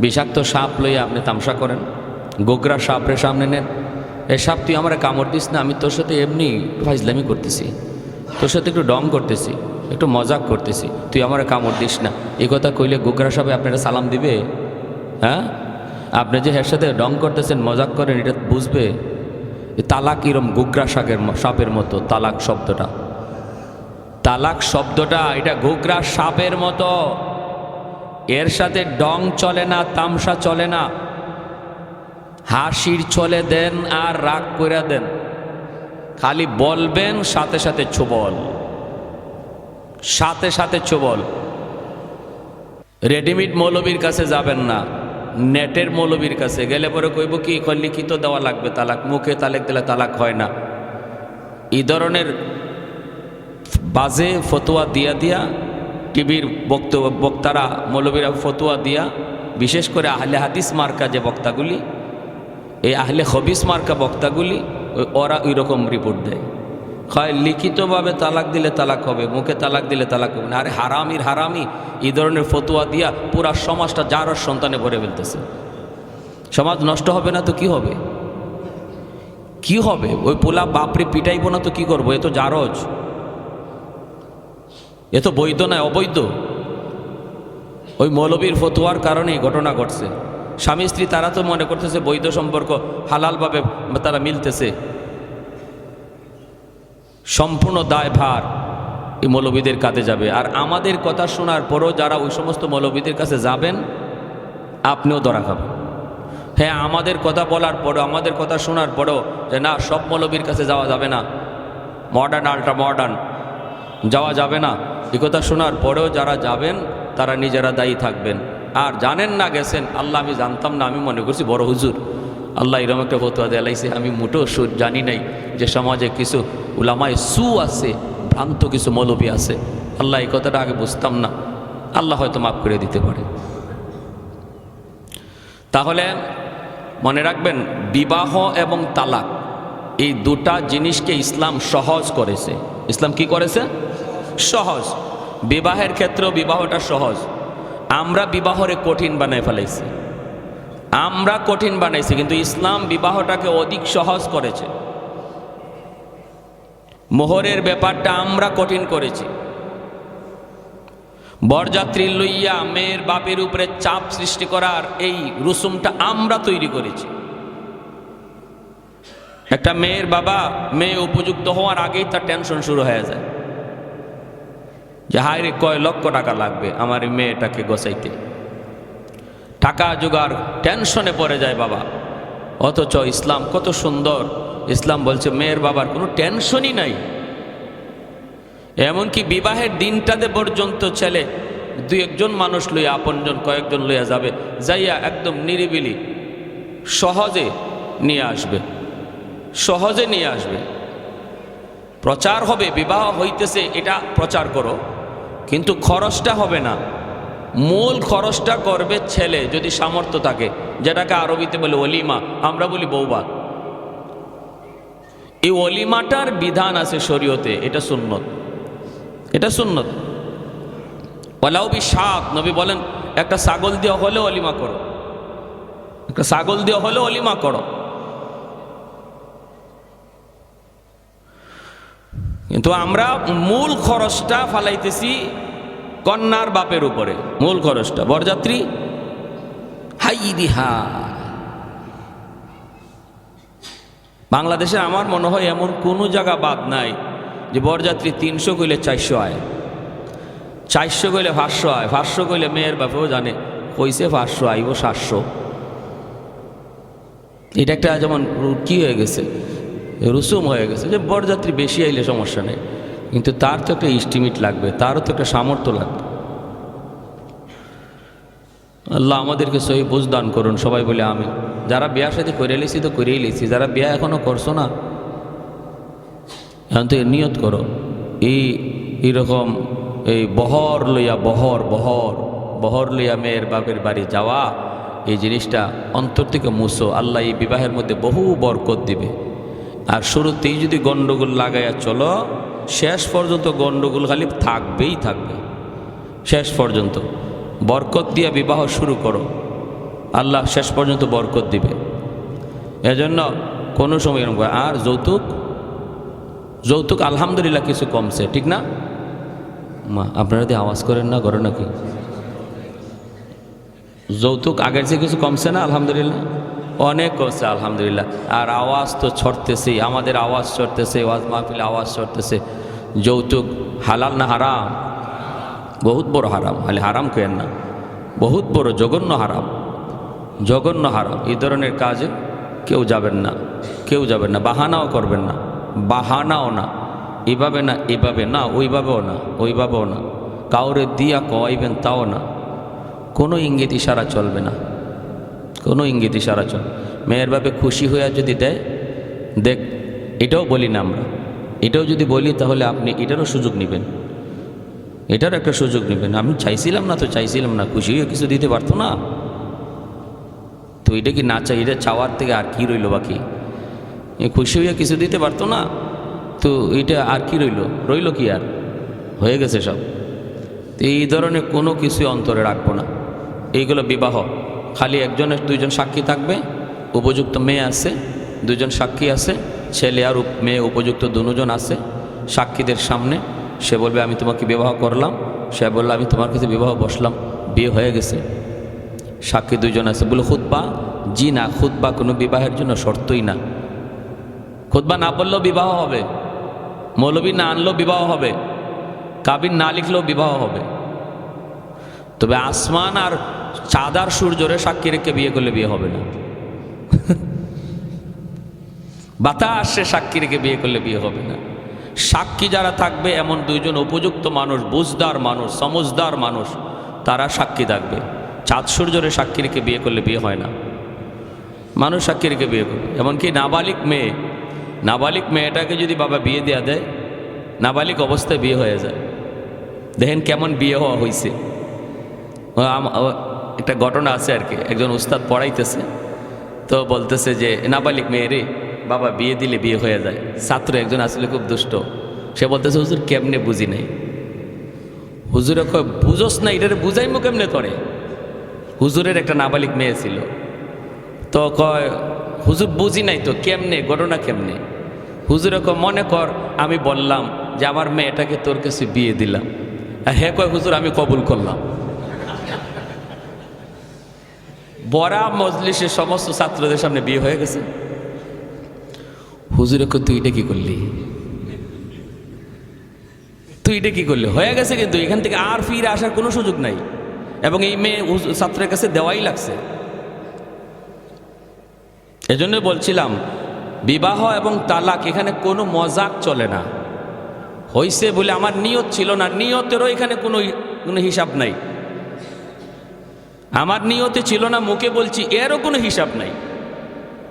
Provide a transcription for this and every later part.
বিষাক্ত সাপ লইয়া আপনি তামসা করেন, গোগরা সাপরে সামনে নেন। এই সাপ তুই আমার কামড় দিস না, আমি তোর সাথে এমনি ফাইজলামি করতেছি। তোর সাথে একটু ডং করতেছি, একটু মজাক করতেছি, তুই আমার কামড় দিস না। এই কথা কইলে গোগরা সাপে আপনারা সালাম দিবে? হ্যাঁ? আপনি যে এর সাথে ডং করতেছেন, মজাক করেন, এটা বুঝবে? তালাক এরম গোগরা শাকের সাপের মতো, তালাক শব্দটা। তালাক শব্দটা, এটা গোগরা সাপের মতো। এর সাথে ডং চলে না, তামসা চলে না। হাসির চলে দেন আর রাগ করে দেন। খালি বলবেন, সাথে সাথে ছোবল সাথে সাথে ছোবল রেডিমেড মৌলবীর কাছে যাবেন না। নেটের মৌলবীর কাছে গেলে পরে কইব কি লিখিত দেওয়া লাগবে তালাক, মুখে তালাক দিলে তালাক হয় না। এই ধরনের বাজে ফতোয়া দিয়া দিয়া টিভির বক্তব্য বক্তারা, মৌলবীরা ফতুয়া দিয়া, বিশেষ করে আহলে হাদিস মার্কা যে বক্তাগুলি, এই আহলে হবিস মার্কা বক্তাগুলি, ওরা ওই রকম রিপোর্ট দেয়। হয় লিখিতভাবে তালাক দিলে তালাক হবে, মুখে তালাক দিলে তালাক হবে না। আরে হারামির হারামি, এই ধরনের ফতুয়া দিয়া পুরা সমাজটা যার সন্তানে ভরে ফেলতেছে। সমাজ নষ্ট হবে না তো কি হবে? কি হবে? ওই পোলা বাপরে পিটাইবো না তো কি করব? এ তো জারজ এ তো বৈধ নয় অবৈধ? ওই মৌলবীর ফতুয়ার কারণেই ঘটনা ঘটছে। স্বামী স্ত্রী তারা তো মনে করতেছে বৈধ সম্পর্ক হালালভাবে তারা মিলতেছে। সম্পূর্ণ দায় ভার এই মৌলবীদের কাঁধে যাবে। আর আমাদের কথা শোনার পরও যারা ওই সমস্ত মৌলবীদের কাছে যাবেন, আপনিও ধরা খাবেন। হ্যাঁ আমাদের কথা বলার পরও, আমাদের কথা শোনার পরও যে না, সব মৌলবীর কাছে যাওয়া যাবে না। মডার্ন, আল্ট্রা মডার্ন যাওয়া যাবে না। এ কথা শোনার পরেও যারা যাবেন, তারা নিজেরা দায়ী থাকবেন। আর জানেন না গেছেন, আল্লাহ আমি জানতাম না, আমি মনে করছি বড় হুজুর। আল্লাহ এরকম একটা ফতুয়া দেলাইছে আমি মোটেও সুর জানি নাই যে সমাজে কিছু উলামায় সু আছে, ভ্রান্ত কিছু মৌলবী আছে। আল্লাহ এই কথাটা আগে বুঝতাম না। আল্লাহ হয়তো মাফ করে দিতে পারে। তাহলে মনে রাখবেন, বিবাহ এবং তালাক এই দুটা জিনিসকে ইসলাম সহজ করেছে। ইসলাম কি করেছে? সহজ। বিবাহের ক্ষেত্রেও বিবাহটা সহজ। আমরা বিবাহরে কঠিন বানায় ফেলাইছি। আমরা কঠিন বানাইছি, কিন্তু ইসলাম বিবাহটাকে অধিক সহজ করেছে। মোহরের ব্যাপারটা আমরা কঠিন করেছি। বরযাত্রী লইয়া মেয়ের বাপের উপরে চাপ সৃষ্টি করার এই রুসুমটা আমরা তৈরি করেছি। একটা মেয়ের বাবা মেয়ে উপযুক্ত হওয়ার আগেই তার টেনশন শুরু হয়ে যায়। যে, হায় রে, কয় লক্ষ টাকা লাগবে আমার এই মেয়েটাকে গোছাইতে? টাকা জোগাড়, টেনশনে পড়ে যায় বাবা। অথচ ইসলাম কত সুন্দর। ইসলাম বলছে, মেয়ের বাবার কোনো টেনশনই নাই। এমনকি বিবাহের দিনটাতে পর্যন্ত ছেলে দুই একজন মানুষ লইয়া, আপনজন কয়েকজন লইয়া যাবে, যাইয়া একদম নিরিবিলি, সহজে নিয়ে আসবে, সহজে নিয়ে আসবে। প্রচার হবে, বিবাহ হইতেছে, এটা প্রচার করো। কিন্তু খরচটা হবে না। মূল খরচটা করবে ছেলে, যদি সামর্থ্য থাকে। যেটাকে আরবিতে বলে অলিমা আমরা বলি বৌবা এই অলিমাটার বিধান আছে শরীয়তে, এটা সুন্নত। এটা সুন্নত। ওলাউবি সাপ নবী বলেন, একটা ছাগল দেওয়া হলেও অলিমা করো। একটা ছাগল দেওয়া হলেও অলিমা করো। কিন্তু আমরা মূল খরচটা ফালাইতেছি কন্যার বাপের উপরে, মূল খরচটা। বরযাত্রী হাই দিহা বাংলাদেশে আমার মনে হয় এমন কোনো জায়গা বাদ নাই যে বরযাত্রী তিনশো কইলে চারশো আয়, চারশো কইলে পাঁচশো আয়, পাঁচশো কইলে মেয়ের বাপেও জানে, কইছে পাঁচশো, আইব সাতশো। এটা একটা যেমন কি হয়ে গেছে? রুসুম হয়ে গেছে, যে বরযাত্রী বেশি আইলে সমস্যা নেই। কিন্তু তার তো একটা ইস্টিমেট লাগবে, তারও তো একটা সামর্থ্য লাগবে। আল্লাহ আমাদেরকে সহি বুঝ দান করুন, সবাই বলে আমি যারা বিয়ার সাথে করে লিছি তো করেই লিছি, যারা বিয়া এখনও করছ না, এখন তো নিয়ত করো। এই এইরকম এই বহর লইয়া বহর বহর বহর লইয়া মেয়ের বাপের বাড়ি যাওয়া, এই জিনিসটা অন্তর থেকে মুছো। আল্লাহ এই বিবাহের মধ্যে বহু বরকত দিবে। আর শুরুতেই যদি গণ্ডগোল লাগাইয়া চলো, শেষ পর্যন্ত গণ্ডগোল খালি থাকবেই থাকবে। শেষ পর্যন্ত। বরকত দিয়া বিবাহ শুরু করো। আল্লাহ শেষ পর্যন্ত বরকত দিবে। এজন্য কোনো সময় এরকম। আর যৌতুক? যৌতুক আলহামদুলিল্লাহ কিছু কমছে, ঠিক না? মা, আপনারা যদি আওয়াজ করেন না করে নাকি? যৌতুক আগের চেয়ে কিছু কমছে না, আলহামদুলিল্লাহ? অনেক কমছে আলহামদুলিল্লাহ। আর আওয়াজ তো ছড়তেছেই, আমাদের আওয়াজ ছড়তেছে, ওয়াজ মাহফিল আওয়াজ ছড়তেছে। যৌতুক হালাল না হারাম? বহুত বড় হারাম, খালি হারাম কেন না? বহুত বড় জঘন্য হারাম। জঘন্য হারাম। এই ধরনের কাজে কেউ যাবেন না, কেউ যাবেন না, বাহানাও করবেন না, বাহানাও না। এভাবে না এভাবে না, ওইভাবেও না ওইভাবেও না। কাউরে দিয়া কওয়াইবেন তাও না। কোনো ইঙ্গিত ইশারা চলবে না। কোনো ইঙ্গিত ইশারা চল। মেয়ের বাপে খুশি হয়ে যদি দেয়, দেখ, এটাও বলি না আমরা। এটাও যদি বলি তাহলে আপনি এটারও সুযোগ নেবেন। এটার একটা সুযোগ নেবেন। আমি চাইছিলাম না তো চাইছিলাম না। খুশি হয়ে কিছু দিতে পারতো না। তো এটা কি না চাই? এটা চাওয়ার থেকে আর কি রইল বাকি? খুশি হয়ে কিছু দিতে পারতো না। তো এটা আর কি রইল? রইল কি আর? হয়ে গেছে সব। তো এই ধরনের কোনো কিছুই অন্তরে রাখব না। এইগুলো বিবাহ। খালি একজনের দুইজন সাক্ষী থাকবে, উপযুক্ত মেয়ে আছে দুজন সাক্ষী আছে, ছেলে আর মেয়ে উপযুক্ত দুজন আছে সাক্ষীদের সামনে। সে বলবে, আমি তোমাকে বিবাহ করলাম। সে বলল, আমি তোমার কাছে বিবাহ বসলাম, বিয়ে হয়ে গেছে। সাক্ষী দুজন আছে। বলে খুদ্া জি না খুদ্া কোনো বিবাহের জন্য শর্তই না। খুদ্া না বললেও বিবাহ হবে। মৌলবী না আনলেও বিবাহ হবে। কাবিন না লিখলেও বিবাহ হবে। তবে আসমান আর চাঁদার সূর্যরে সাক্ষী রেখে বিয়ে করলে বিয়ে হবে না? বাতাসে সাক্ষী রেখে বিয়ে করলে বিয়ে হবে না? সাক্ষী যারা থাকবে এমন দুইজন উপযুক্ত মানুষ, বুঝদার মানুষ সমজদার মানুষ, তারা সাক্ষী থাকবে। চাঁদ সূর্যরে সাক্ষী রেখে বিয়ে করলে বিয়ে হয় না। মানুষ সাক্ষী রেখে বিয়ে করবে। এমনকি নাবালিক মেয়ে, নাবালিক মেয়েটাকে যদি বাবা বিয়ে দেওয়া দেয়, নাবালিক অবস্থায় বিয়ে হয়ে যায়। দেখেন কেমন বিয়ে হওয়া হয়েছে একটা ঘটনা আছে আর কি। একজন উস্তাদ পড়াইতেছে, তো বলতেছে যে, নাবালিক মেয়ে রে, বাবা বিয়ে দিলে বিয়ে হয়ে যায়। ছাত্র একজন আসলে খুব দুষ্ট। সে বলতেছে, হুজুর, কেমনে বুঝি নাই? হুজুরে কয়, বুঝোস না, এটারে বুঝাইমো কেমনে করে হুজুরের একটা নাবালিক মেয়ে ছিল। তো কয়, হুজুর, বুঝি নাই তো, কেমনে, ঘটনা কেমনে? হুজুরে কয়, মনে কর, আমি বললাম যে, আমার মেয়েটাকে তোর কাছে বিয়ে দিলাম। আর হ্যাঁ কয়, হুজুর, আমি কবুল করলাম। বড়া মজলিসের সমস্ত ছাত্রদের সামনে বিয়ে হয়ে গেছে। হুজুরে তুই এটা কি করলি? তুই এটা কি করলি? হয়ে গেছে কিন্তু, এখান থেকে আর ফিরে আসার কোনো সুযোগ নাই। এবং এই মেয়ে ছাত্রের কাছে দেওয়াই লাগছে। এজন্য বলছিলাম, বিবাহ এবং তালাক এখানে কোনো মজাক চলে না। হইছে বলে আমার নিয়ত ছিল না। নিয়তেরও এখানে কোনো কোনো হিসাব নাই। আমার নিয়তে ছিল না, মুখে বলছি, এরও কোনো হিসাব নাই।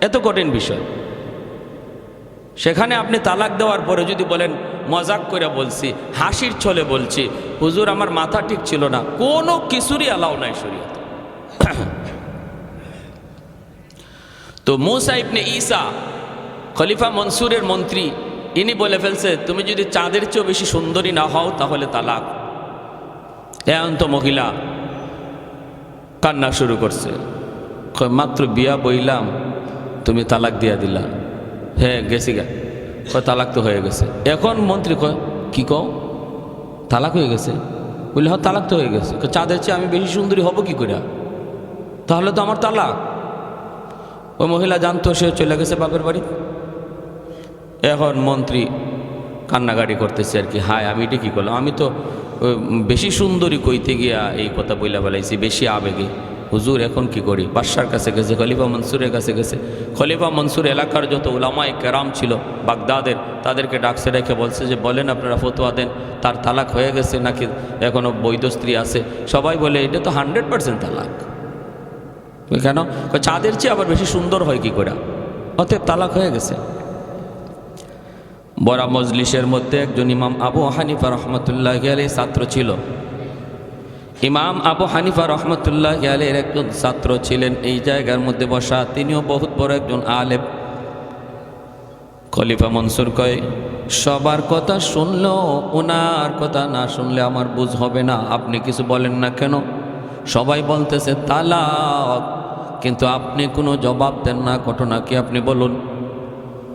এত কঠিন বিষয়। সেখানে আপনি তালাক দেওয়ার পরে যদি বলেন, মজাক করে বলছি, হাসির ছলে বলছি, হুজুর, আমার মাথা ঠিক ছিল না, কোনো কিছুরই অ্যালাউ নাই শরীয়ত। তো মুসা ইবনে ঈসা, খলিফা মনসুরের মন্ত্রী, ইনি বলে ফেলছে, তুমি যদি চাঁদের চেয়েও বেশি সুন্দরী না হও, তাহলে তালাক। এমন তো মহিলা কান্না শুরু করছে। মাত্র বিয়া বইলাম, তুমি তালাক দিয়া দিলা। হ্যাঁ গেছি গা। কয়, তালাক তো হয়ে গেছে। এখন মন্ত্রী কয়, কি কও? তালাক হয়ে গেছে। বললে হ্যাঁ তালাক তো হয়ে গেছে। চাঁদের চেয়ে আমি বেশি সুন্দরী হব কি করে তাহলে তো আমার তালাক। ওই মহিলা জানতো, সে চলে গেছে বাপের বাড়ি। এখন মন্ত্রী কান্নাকাটি করতেছে আর কি, হায়, আমি এটা কী করলাম? আমি তো বেশি সুন্দরী কইতে গিয়া এই কথা বইলা বেলাইছি বেশি আবেগে। হুজুর, এখন কি করি? বাদশার কাছে গেছে, খলিফা মনসুরের কাছে গেছে। খলিফা মনসুর এলাকার যত উলামায় কেরাম ছিল, বাগদাদের, তাদেরকে ডাকছে রেখে বলছে যে, বলেন আপনারা ফতোয়া দেন, তার তালাক হয়ে গেছে নাকি এখনও বৈধ স্ত্রী আছে? সবাই বলে, এটা তো হান্ড্রেড পার্সেন্ট তালাক। কেন? চাঁদের চেয়ে আবার বেশি সুন্দর হয় কি করে অতএব তালাক হয়ে গেছে। বড়া মজলিসের মধ্যে একজন ইমাম আবু হানিফা রহমতুল্লাহ আলী ছাত্র ছিল। ইমাম আবু হানিফা রহমতুল্লাহ আলীর একজন ছাত্র ছিলেন। এই জায়গার মধ্যে বসা তিনিও বহুত বড় একজন আলেম। খলিফা মনসুর কয়, সবার কথা শুনলেও ওনার কথা না শুনলে আমার বুঝ হবে না। আপনি কিছু বলেন না কেন? সবাই বলতেছে, তালাক। কিন্তু আপনি কোনো জবাব দেন না। ঘটনা কি আপনি বলুন?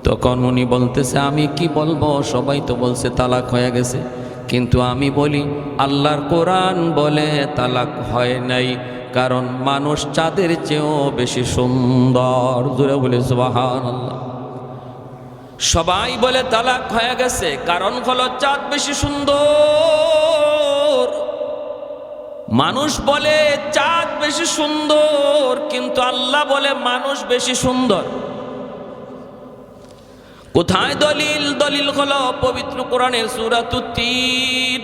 তখন উনি বলতেছে, আমি কি বলব? সবাই তো বলছে, তালাক হয়ে গেছে। কিন্তু আমি বলি, আল্লাহর কোরআন বলে তালাক হয় নাই, কারণ মানুষ চাঁদের চেয়েও বেশি সুন্দর। জুড়ে বলে সুবাহান আল্লাহ সবাই বলে, তালাক হয়ে গেছে, কারণ হলো চাঁদ বেশি সুন্দর। মানুষ বলে, চাঁদ বেশি সুন্দর। কিন্তু আল্লাহ বলে, মানুষ বেশি সুন্দর। কোথায় দলিল দলিল হলো পবিত্র কোরআনের সুরাত তিন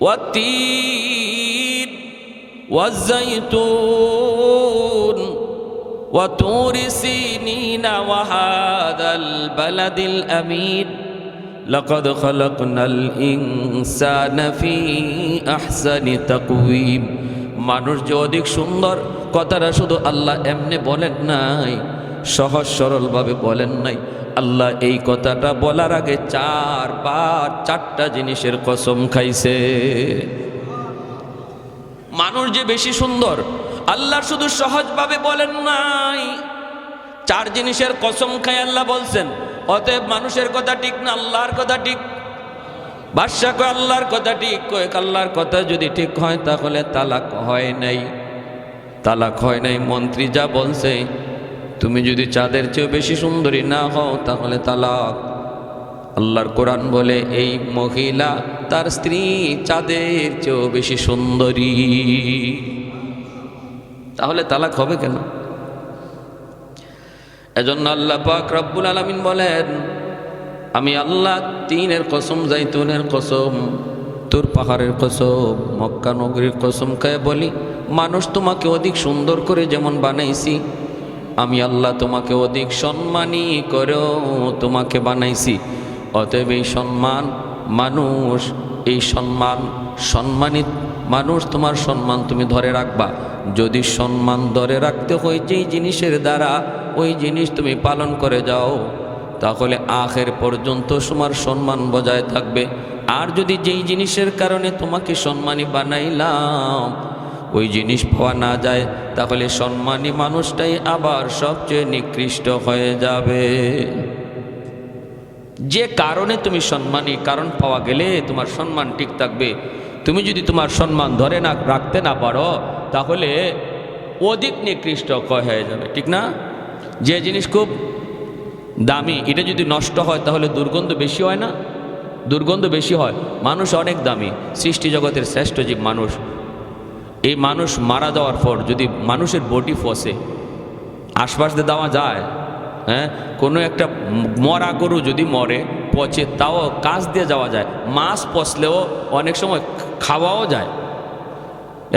ওয়াতিন ওয়াজাইতুন وطور سينين وهذا البلد الأمين لقد خلقنا الإنسان في أحسن تقويم মানুষ যে অধিক সুন্দর কথাটা শুধু আল্লাহ এমনি বলেন নাই সহজ সরলভাবে বলেন নাই আল্লাহ এই কথাটা বলার আগে চার চারবার চারটা জিনিসের কসম খাইছে। মানুষ যে বেশি সুন্দর, আল্লাহ শুধু সহজভাবে বলেন নাই। চার জিনিসের কসম খাই আল্লাহ বলছেন, অতএব মানুষের কথা ঠিক না, আল্লাহর কথা ঠিক? বাদশা কয়, আল্লাহর কথা ঠিক। কয়েক আল্লাহর কথা যদি ঠিক হয়, তাহলে তালাক হয় নাই। তালাক হয় নাই, মন্ত্রী যা বলছে তুমি যদি চাঁদের চেয়েও বেশি সুন্দরী না হও, তাহলে তালাক। আল্লাহর কোরআন বলে, এই মহিলা তার স্ত্রী চাঁদের চেয়েও বেশি সুন্দরী। তাহলে তালাক হবে কেন? এজন্য আল্লাহ পাক রব্বুল আলমিন বলেন, আমি আল্লাহ তিনের কসম, জাইতুনের কসম, তোর পাহাড়ের কসম, মক্কা নগরীর কসম খায় বলি, মানুষ তোমাকে অধিক সুন্দর করে যেমন বানাইছি আল্লাহ তোমাকে অধিক সম্মানী করেও তোমাকে বানাইছি। অতএব এই সম্মান মানুষ, এই সম্মান সম্মানিত মানুষ, তোমার সম্মান তুমি ধরে রাখবা। যদি সম্মান ধরে রাখতে হয় যেই জিনিসের দ্বারা ওই জিনিস তুমি পালন করে যাও, তাহলে আখের পর্যন্ত তোমার সম্মান বজায় থাকবে। আর যদি যেই জিনিসের কারণে তোমাকে সম্মানী বানাইলাম ওই জিনিস পাওয়া না যায়, তাহলে সম্মানী মানুষটাই আবার সবচেয়ে নিকৃষ্ট হয়ে যাবে। যে কারণে তুমি সম্মানী, কারণ পাওয়া গেলে তোমার সম্মান ঠিক থাকবে। তুমি যদি তোমার সম্মান ধরে না, রাখতে না পারো, তাহলে অধিক নিকৃষ্ট ক্ষয় হয়ে যাবে, ঠিক না? যে জিনিস খুব দামি, এটা যদি নষ্ট হয়, তাহলে দুর্গন্ধ বেশি হয় না? দুর্গন্ধ বেশি হয়, মানুষ অনেক দামি। সৃষ্টি জগতের শ্রেষ্ঠ জীব মানুষ এই মানুষ মারা যাওয়ার পর যদি মানুষের বডি ফসে, আশপাশ দিয়ে দেওয়া যায় হ্যাঁ কোনো একটা মরা গরু যদি মরে, পচে, তাও কাজ দিয়ে যাওয়া যায়। মাছ পচলেও অনেক সময় খাওয়াও যায়।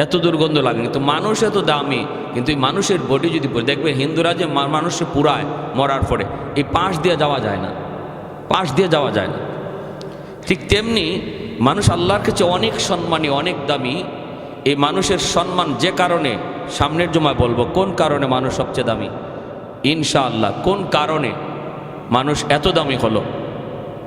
এত দুর্গন্ধ লাগে, কিন্তু মানুষ এত দামি, কিন্তু এই মানুষের বডি যদি দেখবে হিন্দুরা যে মানুষে পুরায় মরার পরে, এই পাশ দিয়ে যাওয়া যায় না, পাশ দিয়ে যাওয়া যায় না। ঠিক তেমনি মানুষ আল্লাহর কাছে অনেক সম্মানী, অনেক দামি এই মানুষের সম্মান যে কারণে সামনের জমায় বলব, কোন কারণে মানুষ সবচেয়ে দামি? ইনশাআল্লাহ, কোন কারণে মানুষ এত দামি হলো?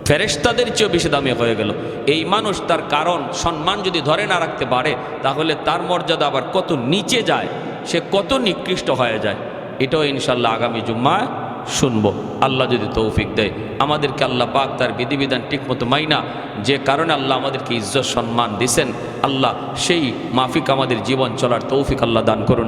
ফেরেশতাদের চেয়েও বেশি দামি হয়ে গেল। এই মানুষ তার কারণ, সম্মান যদি ধরে না রাখতে পারে, তাহলে তার মর্যাদা আবার কত নিচে যায়, সে কত নিকৃষ্ট হয়ে যায়, এটাও ইনশাল্লাহ আগামী জুম্মায় শুনব। আল্লাহ যদি তৌফিক দেয়। আমাদেরকে আল্লাহ পাক তার বিধিবিধান ঠিকমতো মাইনা যে কারণে আল্লাহ আমাদেরকে ইজ্জত সম্মান দিছেন। আল্লাহ সেই মাফিক আমাদের জীবন চলার তৌফিক আল্লাহ দান করুন।